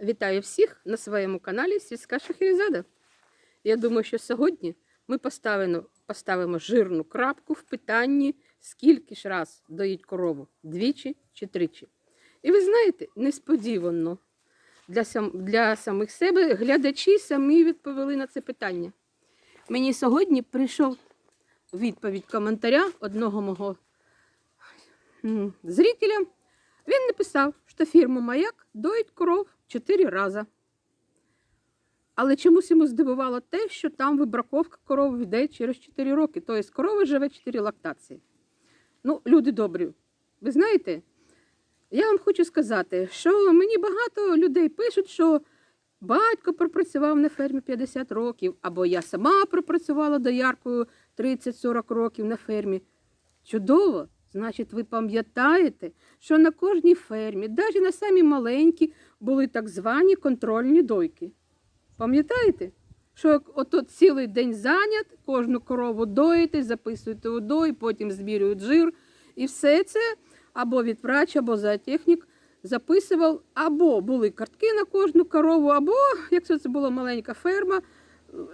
Вітаю всіх на своєму каналі Сільська Шахерезада. Я думаю, що сьогодні ми поставимо, поставимо жирну крапку в питанні, скільки ж раз доїть корову двічі чи тричі. І ви знаєте, несподівано для, сам, для самих себе глядачі самі відповіли на це питання. Мені сьогодні прийшов відповідь коментаря одного мого зрителя. Він написав, що фірма Маяк доїть коров 4 рази. Але чомусь йому здивувало те, що там вибраковка коров йде через 4 роки. Тобто корова живе 4 лактації. Ну, люди добрі. Ви знаєте, я вам хочу сказати, що мені багато людей пишуть, що батько пропрацював на фермі 50 років, або я сама пропрацювала дояркою 30-40 років на фермі. Чудово! Значить, ви пам'ятаєте, що на кожній фермі, навіть на самі маленькі, були так звані контрольні дойки. Пам'ятаєте? Що ото цілий день зайнят, кожну корову доїте, записуєте у дой, потім збірюють жир. І все це або від врача, або зоотехнік записував, або були картки на кожну корову, або, якщо це була маленька ферма,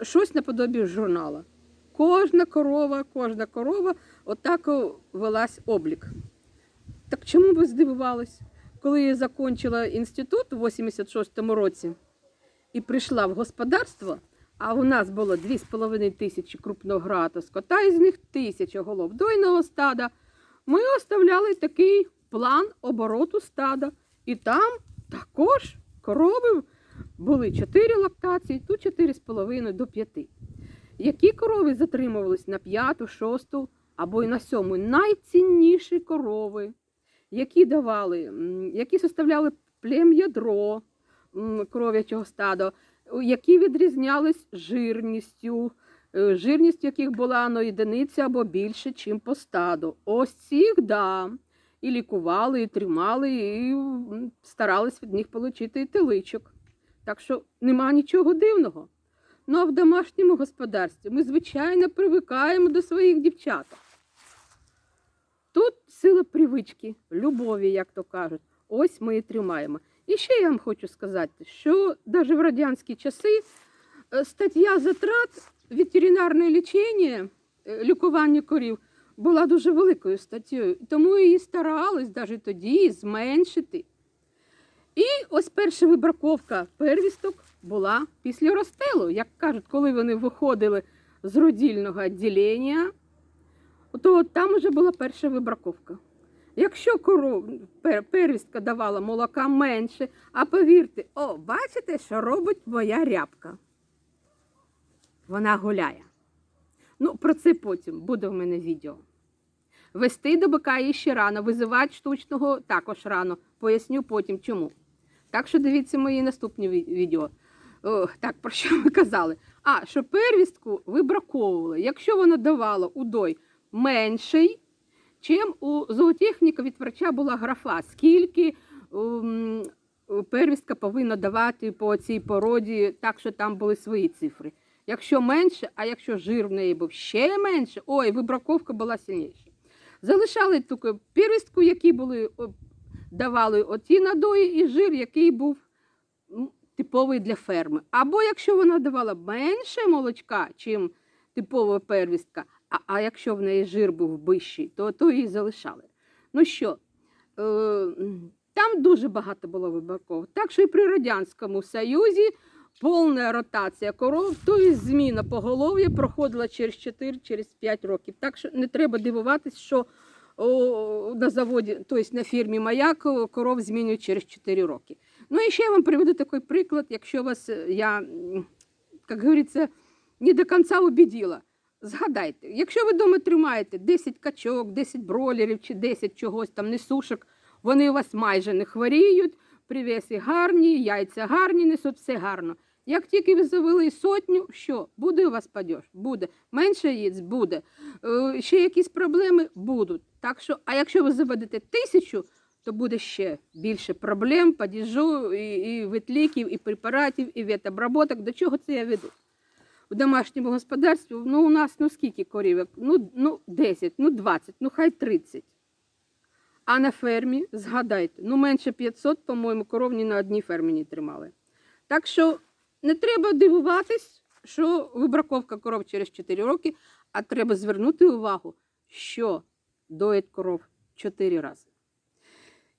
щось наподобі журнала. Кожна корова, кожна корова отак велась облік. Так чому ви здивувались? Коли я закінчила інститут у 86-му році і прийшла в господарство, а у нас було 2,5 тисячі крупного грата скота, із них тисяча голов дойного стада, ми оставляли такий план обороту стада. І там також корови були 4 лактації, тут 4,5 до 5. Які корови затримувались на п'яту, шосту або й на сьому найцінніші корови, які давали, які составляли плем'ядро коров'ячого стада, які відрізнялись жирністю, е, жирність яких була на єдиницю або більше, чим по стаду. Ось цих, да. І лікували, і тримали, і старались від них отримати теличок. Так що нема нічого дивного. Ну а в домашньому господарстві ми, звичайно, привикаємо до своїх дівчаток. Тут сила привички, любові, як то кажуть. Ось ми і тримаємо. І ще я вам хочу сказати, що навіть в радянські часи е, стаття затрат ветеринарне лічення, е, лікування корів була дуже великою статтєю, тому її старались навіть тоді зменшити. І ось перша вибраковка первісток була після розстелу. Як кажуть, коли вони виходили з родільного відділення, то там вже була перша вибраковка. Якщо коров, пер- первістка давала молока менше, а повірте, о, бачите, що робить моя рябка. Вона гуляє. Ну, про це потім буде в мене відео. Вести до бика її ще рано, визивати штучного також рано. Поясню потім чому. Так що дивіться мої наступні відео. О, так, про що ми казали? А, що первістку вибраковували, якщо вона давала удой менший, чим у зоотехніка від була графа, скільки ем, первістка повинна давати по цій породі, так що там були свої цифри. Якщо менше, а якщо жир в неї був ще менше, ой, вибраковка була сильніша. Залишали тільки первістку, які були, давали оті надої, і жир, який був типовий для ферми. Або якщо вона давала менше молочка, чим типова первістка, а, а якщо в неї жир був вищий, то, то її залишали. Ну що, е, там дуже багато було виборков. Так що і при Радянському Союзі повна ротація коров, то і зміна поголов'я проходила через 4-5 років. Так що не треба дивуватись, що о, на заводі, тобто на фірмі Маяк коров змінюють через 4 роки. Ну і ще я вам приведу такий приклад, якщо вас е, я, як говориться, не до кінця убедила. Згадайте, якщо ви вдома тримаєте 10 качок, 10 бройлерів чи 10 чогось там несушок, вони у вас майже не хворіють, привеси гарні, яйця гарні, несуть все гарно. Як тільки ви завели сотню, що буде у вас падеж? Буде. Менше яєць буде. Е, ще якісь проблеми будуть. Так що, а якщо ви заведете тисячу, то буде ще більше проблем, падіжу, і, і витліків, і препаратів, і ветобработок. До чого це я веду? В домашньому господарстві, ну у нас ну скільки корівок? Ну, ну 10, ну 20, ну хай 30. А на фермі, згадайте, ну менше 500, по-моєму, коров ні на одній фермі не тримали. Так що не треба дивуватись, що вибраковка коров через 4 роки, а треба звернути увагу, що доїть коров 4 рази.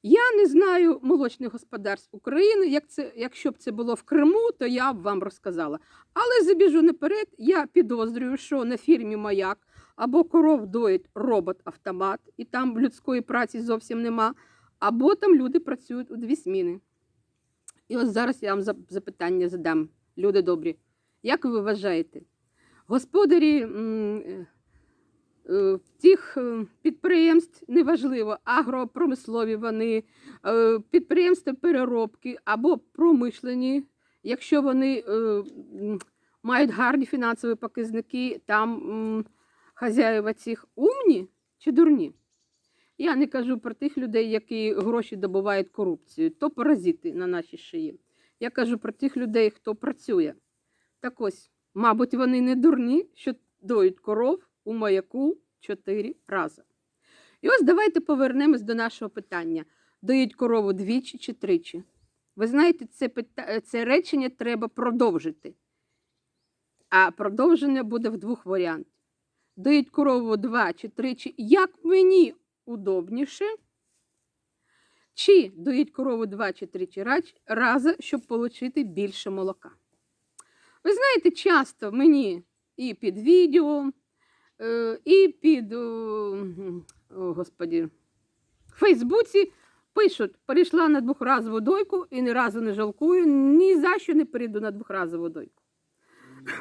Я не знаю молочних господарств України. Як це, якщо б це було в Криму, то я б вам розказала. Але забіжу наперед, я підозрюю, що на фірмі Маяк або коров доїть робот-автомат, і там людської праці зовсім нема, або там люди працюють у дві зміни. І ось зараз я вам запитання задам, люди добрі. Як ви вважаєте, господарі е, тих е, підприємств, неважливо, агропромислові вони, е, підприємства переробки або промишлені, якщо вони мають гарні фінансові показники, там хазяїва цих умні чи дурні? Я не кажу про тих людей, які гроші добувають корупцією, то паразити на нашій шиї. Я кажу про тих людей, хто працює. Так ось, мабуть, вони не дурні, що доють коров у маяку чотири рази. І ось давайте повернемось до нашого питання: доїть корову двічі чи тричі. Ви знаєте, це, пита... це речення треба продовжити. А продовження буде в двох варіантах. Доїть корову два чи тричі, як мені удобніше, чи доїть корову два чи тричі рази, щоб отримати більше молока. Ви знаєте, часто мені і під відео, і під о, господі, в Фейсбуці пишуть, перейшла на двохразову дойку і ні разу не жалкую, ні за що не перейду на двохразову дойку.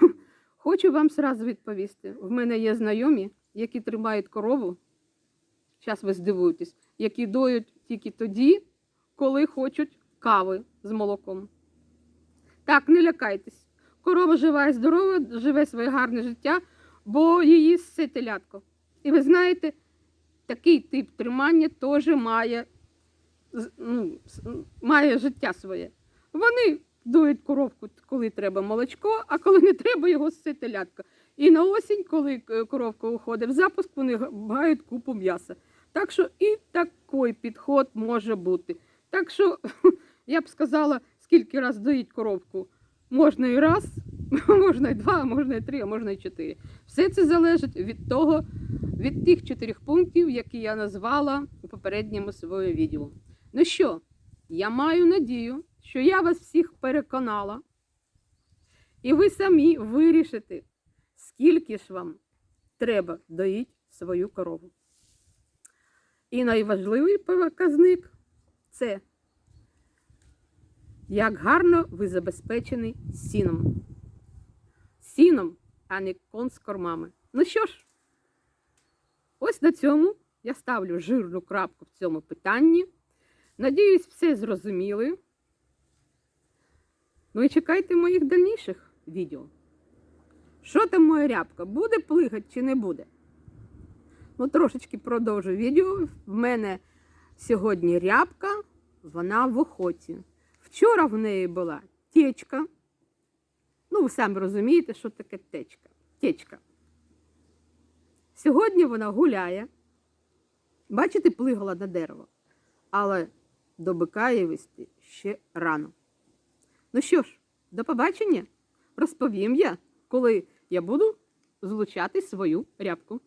Хочу вам сразу відповісти. В мене є знайомі, які тримають корову. Зараз ви здивуєтесь, які доють тільки тоді, коли хочуть кави з молоком. Так, не лякайтесь. Корова жива і здорова, живе своє гарне життя, бо її все телятко. І ви знаєте, такий тип тримання теж має, ну, має життя своє. Вони дують коровку, коли треба молочко, а коли не треба, його все. І на осінь, коли е, коровка уходить в запуск, вони га- гають купу м'яса. Так що і такий підход може бути. Так що я б сказала, скільки раз доїть коровку. Можна і раз, можна і два, можна і три, а можна і чотири. Все це залежить від того, від тих чотирьох пунктів, які я назвала у попередньому своєму відео. Ну що, я маю надію, що я вас всіх переконала, і ви самі вирішите, скільки ж вам треба доїть свою корову. І найважливий показник це як гарно ви забезпечений сіном. Сіном, а не кон з кормами. Ну що ж, ось на цьому я ставлю жирну крапку в цьому питанні. Надіюсь, все зрозуміли. Ну і чекайте моїх дальніших відео. Що там моя рябка? Буде плигати чи не буде? Ну, трошечки продовжу відео. В мене сьогодні рябка, вона в охоті. Вчора в неї була течка. Ну, ви самі розумієте, що таке течка. Течка. Сьогодні вона гуляє. Бачите, плигала на дерево. Але до бика вести ще рано. Ну що ж, до побачення. Розповім я, коли я буду злучати свою рябку.